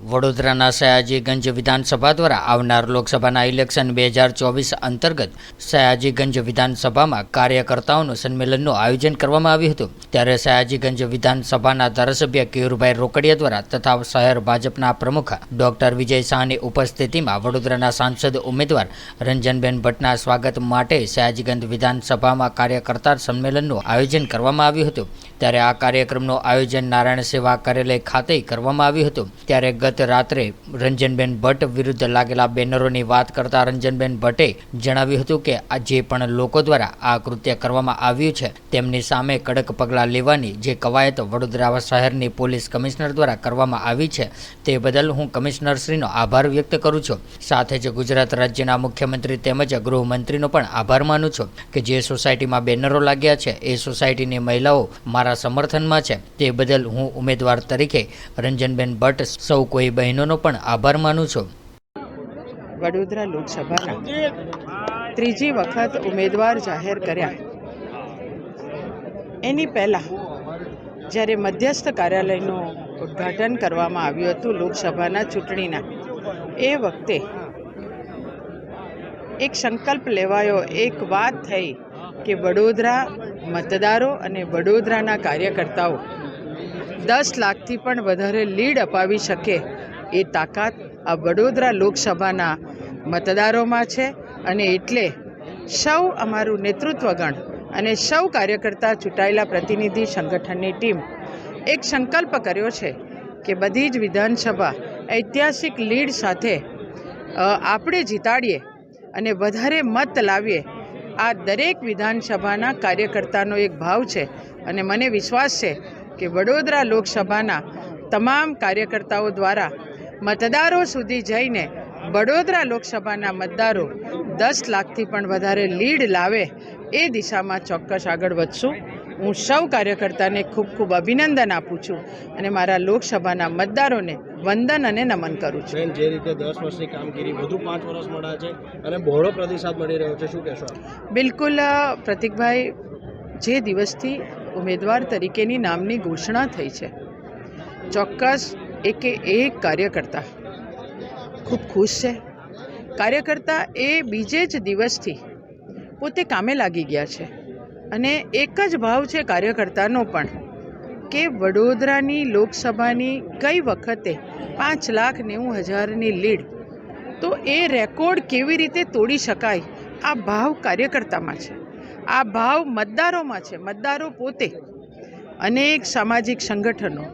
વડોદરાના સયાજીગંજ વિધાનસભા દ્વારા આવનાર લોકસભાના ઇલેક્શન બે હજાર ચોવીસ અંતર્ગત સયાજીગંજ વિધાનસભામાં કાર્યકર્તાઓનું સંમેલનનું આયોજન કરવામાં આવ્યું હતું. ત્યારે સયાજીગંજ વિધાનસભાના ધારાસભ્ય કેયુરભાઈ રોકડિયા દ્વારા તથા શહેર ભાજપના પ્રમુખ ડોક્ટર વિજય શાહની ઉપસ્થિતિમાં વડોદરાના સાંસદ ઉમેદવાર રંજનબેન ભટ્ટના સ્વાગત માટે સયાજીગંજ વિધાનસભામાં કાર્યકર્તા સંમેલનનું આયોજન કરવામાં આવ્યું હતું. ત્યારે આ કાર્યક્રમનું આયોજન નારાયણ સેવા કાર્યાલય ખાતે કરવામાં આવ્યું હતું. ત્યારે ગત રાત્રે રંજનબેન ભટ્ટ વિરુદ્ધ લાગેલા બેનરોની વાત કરતા રંજનબેન ભટ્ટે જણાવ્યું હતું કે આ જે પણ લોકો દ્વારા આ કૃત્ય કરવામાં આવ્યું છે, તેમની સામે કડક પગલાં લેવાની જે કવાયત વડોદરા શહેરની પોલીસ કમિશનર દ્વારા કરવામાં આવી છે, તે બદલ હું કમિશનરશ્રીનો આભાર વ્યક્ત કરું છું. સાથે જ ગુજરાત રાજ્યના મુખ્યમંત્રી તેમજ ગૃહમંત્રીનો પણ આભાર માનું છું કે જે સોસાયટીમાં બેનરો લાગ્યા છે, એ સોસાયટીની મહિલાઓ મારા સમર્થનમાં છે. તે બદલ હું ઉમેદવાર તરીકે રંજનબેન ભટ્ટ સૌ કોઈ બહેનોનો પણ આભાર માનું છું. વડોદરા લોકસભાના ત્રીજી વખત ઉમેદવાર જાહેર કર્યા. એની પહેલાં જ્યારે મધ્યસ્થ કાર્યાલયનું ઉદ્ઘાટન કરવામાં આવ્યું હતું લોકસભાના ચૂંટણીના, એ વખતે એક સંકલ્પ લેવાયો, એક વાત થઈ. કે વડોદરા મતદારો અને વડોદરાના કાર્યકર્તાઓ દસ લાખથી પણ વધારે લીડ અપાવી શકે એ તાકાત આ વડોદરા લોકસભાના મતદારોમાં છે અને એટલે સૌ અમારું નેતૃત્વગણ અને સૌ કાર્યકર્તા ચૂંટાયેલા પ્રતિનિધિ સંગઠનની ટીમ એક સંકલ્પ કર્યો છે કે બધી જ વિધાનસભા ઐતિહાસિક લીડ સાથે આપણે જીતાડીએ અને વધારે મત લાવીએ આ દરેક વિધાનસભાના કાર્યકર્તાનો એક ભાવ છે અને મને વિશ્વાસ છે કે વડોદરા લોકસભાના તમામ કાર્યકર્તાઓ દ્વારા મતદારો સુધી જઈને વડોદરા લોકસભાના મતદારો દસ લાખથી પણ વધારે લીડ લાવે એ દિશામાં ચોક્કસ આગળ વધશું. હું સૌ કાર્યકર્તાને ખૂબ ખૂબ અભિનંદન આપું છું અને મારા લોકસભાના મતદારોને વંદન અને નમન કરું છું. બેન જે રીતે દસ વર્ષની કામગીરી વધુ પાંચ વર્ષ મળ્યા છે અને બહોળો પ્રતિસાદ મળી રહ્યો છે શું કહેશો બિલકુલ પ્રતિકભાઈ જે દિવસથી ઉમેદવાર તરીકેની નામની ઘોષણા થઈ છે ચોક્કસ એકે એક કાર્યકર્તા ખૂબ ખુશ છે. કાર્યકર્તા એ બીજે જ દિવસથી પોતે કામે લાગી ગયા છે. અને એક જ ભાવ છે કાર્યકર્તાનો પણ, કે વડોદરાની લોકસભાની ગઈ વખતે પાંચ લાખ નેવું હજારની લીડ. તો એ રેકોર્ડ કેવી રીતે તોડી શકાય? આ ભાવ કાર્યકર્તામાં છે. આ ભાવ મતદારોમાં છે. મતદારો પોતે, અનેક સામાજિક સંગઠનો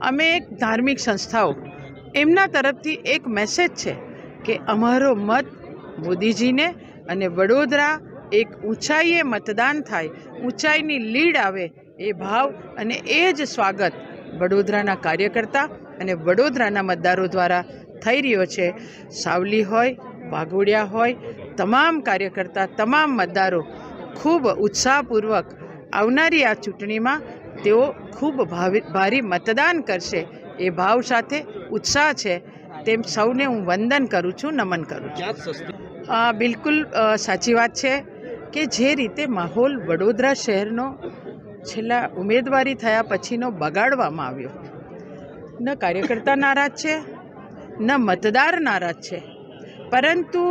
અમે એક ધાર્મિક સંસ્થાઓ, એમના તરફથી એક મેસેજ છે કે અમારો મત મોદીજીને અને વડોદરા એક ઊંચાઈએ મતદાન થાય ઊંચાઈની લીડ આવે એ ભાવ અને એ જ સ્વાગત વડોદરાના કાર્યકર્તા અને વડોદરાના મતદારો દ્વારા થઈ રહ્યો છે. સાવલી હોય વાઘોડિયા હોય તમામ કાર્યકર્તા તમામ મતદારો ખૂબ ઉત્સાહપૂર્વક આવનારી આ ચૂંટણીમાં તેઓ ખૂબ ભાવિ ભારી મતદાન કરશે એ ભાવ સાથે ઉત્સાહ છે. તેમ સૌને હું વંદન કરું છું નમન કરું છું. બિલકુલ સાચી વાત છે. કે જે રીતે માહોલ વડોદરા શહેરનો છેલ્લા ઉમેદવારી થયા પછીનો બગાડવામાં આવ્યો. ન કાર્યકર્તા નારાજ છે, ન મતદાર નારાજ છે, પરંતુ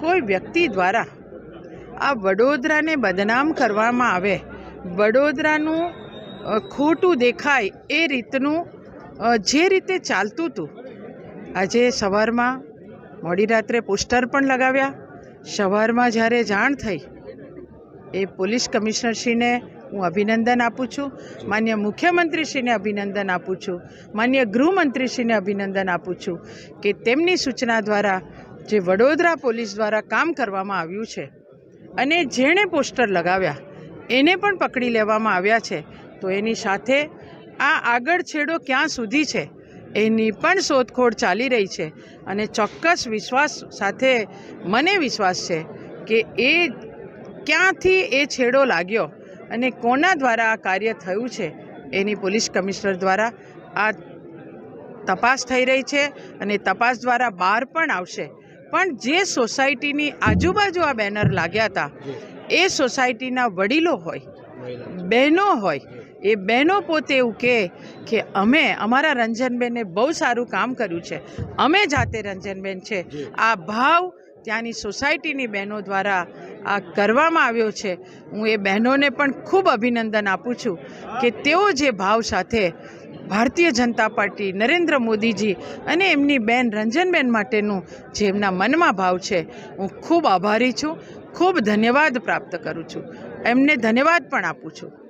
કોઈ વ્યક્તિ દ્વારા આ વડોદરાને બદનામ કરવામાં આવે, વડોદરાનું ખોટું દેખાય એ રીતનું જે રીતે ચાલતું હતું. આજે સવારમાં મોડી રાત્રે પોસ્ટર પણ લગાવ્યા. સવારમાં જ્યારે જાણ થઈ, એ પોલીસ કમિશનરશ્રીને હું અભિનંદન આપું છું, માન્ય મુખ્યમંત્રીશ્રીને અભિનંદન આપું છું, માન્ય ગૃહમંત્રીશ્રીને અભિનંદન આપું છું કે તેમની સૂચના દ્વારા જે વડોદરા પોલીસ દ્વારા કામ કરવામાં આવ્યું છે અને જેણે પોસ્ટર લગાવ્યા, એને પણ પકડી લેવામાં આવ્યા છે. તો એની સાથે આ આગળ છેડો ક્યાં સુધી છે? એની પણ શોધખોળ ચાલી રહી છે અને ચોક્કસ વિશ્વાસ સાથે મને વિશ્વાસ છે કે એ ક્યાંથી એ છેડો લાગ્યો અને કોના દ્વારા આ કાર્ય થયું છે એની પોલીસ કમિશનર દ્વારા આ તપાસ થઈ રહી છે અને તપાસ દ્વારા બહાર પણ આવશે. પણ જે સોસાયટીની આજુબાજુ આ બેનર લાગ્યા હતા એ સોસાયટીના વડીલો હોય બહેનો હોય એ બહેનો પોતે એવું કહે કે અમે અમારા રંજનબેને બહુ સારું કામ કર્યું છે. અમે જાતે રંજનબેન છે. આ ભાવ ત્યાંની સોસાયટીની બહેનો દ્વારા આ કરવામાં આવ્યો છે. હું એ બહેનોને પણ ખૂબ અભિનંદન આપું છું કે તેઓ જે ભાવ સાથે ભારતીય જનતા પાર્ટી નરેન્દ્ર મોદીજી અને એમની બેન રંજનબેન માટેનું જે એમના મનમાં ભાવ છે હું ખૂબ આભારી છું. ખૂબ ધન્યવાદ પ્રાપ્ત કરું છું. એમને ધન્યવાદ પણ આપું છું.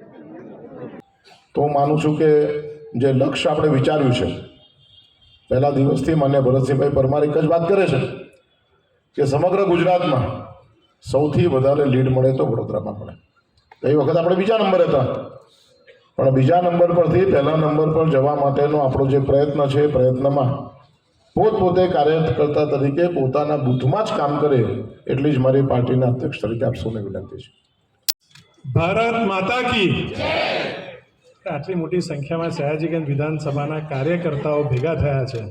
તો હું માનું છું કે જે લક્ષ્ય આપણે વિચાર્યું છે, પહેલા દિવસથી માન્ય ભરતસિંહભાઈ પરમાર એક જ વાત કરે છે કે સમગ્ર ગુજરાતમાં સૌથી વધારે લીડ મળે તો વડોદરામાં મળે ગઈ વખત આપણે બીજા નંબર હતા. પણ બીજા નંબર પરથી પહેલા નંબર પર જવા માટેનો આપણો જે પ્રયત્ન છે, એ પ્રયત્નમાં પોતપોતે કાર્યકર્તા તરીકે પોતાના બૂથમાં જ કામ કરે એટલી જ મારી પાર્ટીના અધ્યક્ષ તરીકે આપ સૌને વિનંતી છે. ભારત માતા કી આટલી મોટી સંખ્યામાં સયાજીગંજ વિધાનસભાના કાર્યકર્તાઓ ભેગા થયા છે.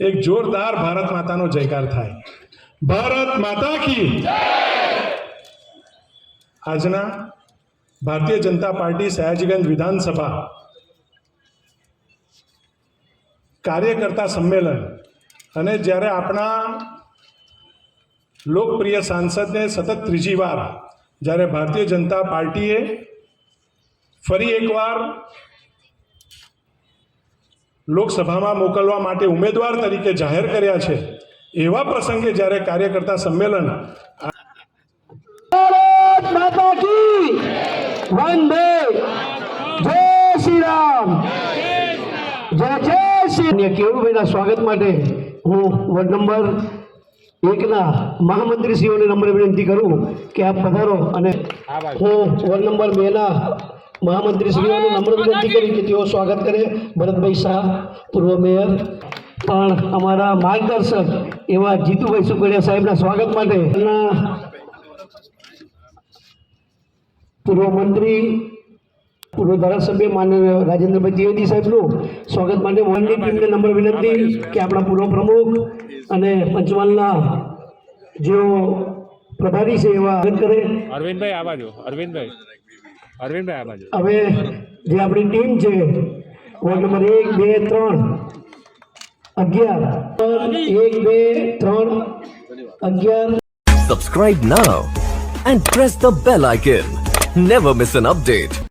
એક જોરદાર ભારત માતાનો જયકાર થાય. ભારત માતા કી આજના ભારતીય જનતા પાર્ટી સયાજીગંજ વિધાનસભા કાર્યકર્તા સંમેલન અને જ્યારે આપણા લોકપ્રિય સાંસદને સતત ત્રીજી વાર જ્યારે ભારતીય જનતા પાર્ટીએ ફરી એકવાર લોકસભામાં મોકલવા માટે ઉમેદવાર તરીકે જાહેર કર્યા છે. એવા પ્રસંગે જ્યારે કાર્યકર્તા સંમેલન વંદે. શ્રી રામ. જય જય શ્રી કેવુભાઈના સ્વાગત માટે હું વોર્ડ નંબર એકના મહામંત્રીશ્રીઓને નમ્ર વિનંતી કરું કે આપ પધારો અને હું વોર્ડ નંબર બેના મહામંત્રીશ્રીઓને નમ્ર વિનંતી કરી કે તેઓ સ્વાગત કરે. ભરતભાઈ શાહ પૂર્વ મેયર પણ અમારા માર્ગદર્શક એવા જીતુભાઈ સુકડિયા સાહેબના સ્વાગત માટે એમના પૂર્વ મંત્રી પૂર્વ ધારાસભ્ય માનનીય રાજેન્દ્રભાઈ ત્રિવેદી સાહેબનું સ્વાગત માટે મોહનની ટીમને નમ્ર વિનંતી કે આપણા પૂર્વ પ્રમુખ અને પંચમહાલના જેઓ પ્રભારી છે એવા કરે. અરવિંદભાઈ આ બાજુ અરવિંદભાઈ. અરવિંદભાઈ આ બાજુ હવે જે આપણી ટીમ છે વોર્ડ નંબર એક બે ત્રણ અગિયાર એક બે ત્રણ અગિયાર Subscribe now and press the bell icon. Never miss an update.